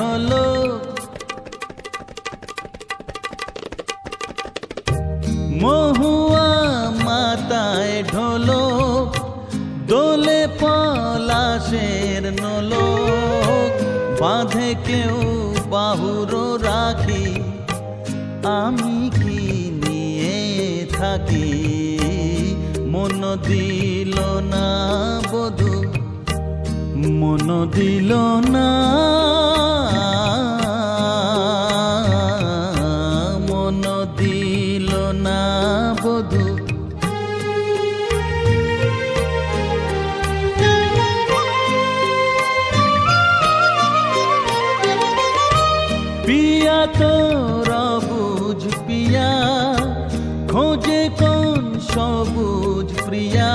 ঝলক মহুয়া মাতায় ঢোলক দোলে পলাশের নলক বাঁধে কেউ বাহুর রাখি, আমি কি নিয়ে থাকি? মন দিল না বধু, মন দিল না দিল না বধূ। পিয়া তোর বুঝ পিয়া খোঁজে কোন সবুজ প্রিয়া?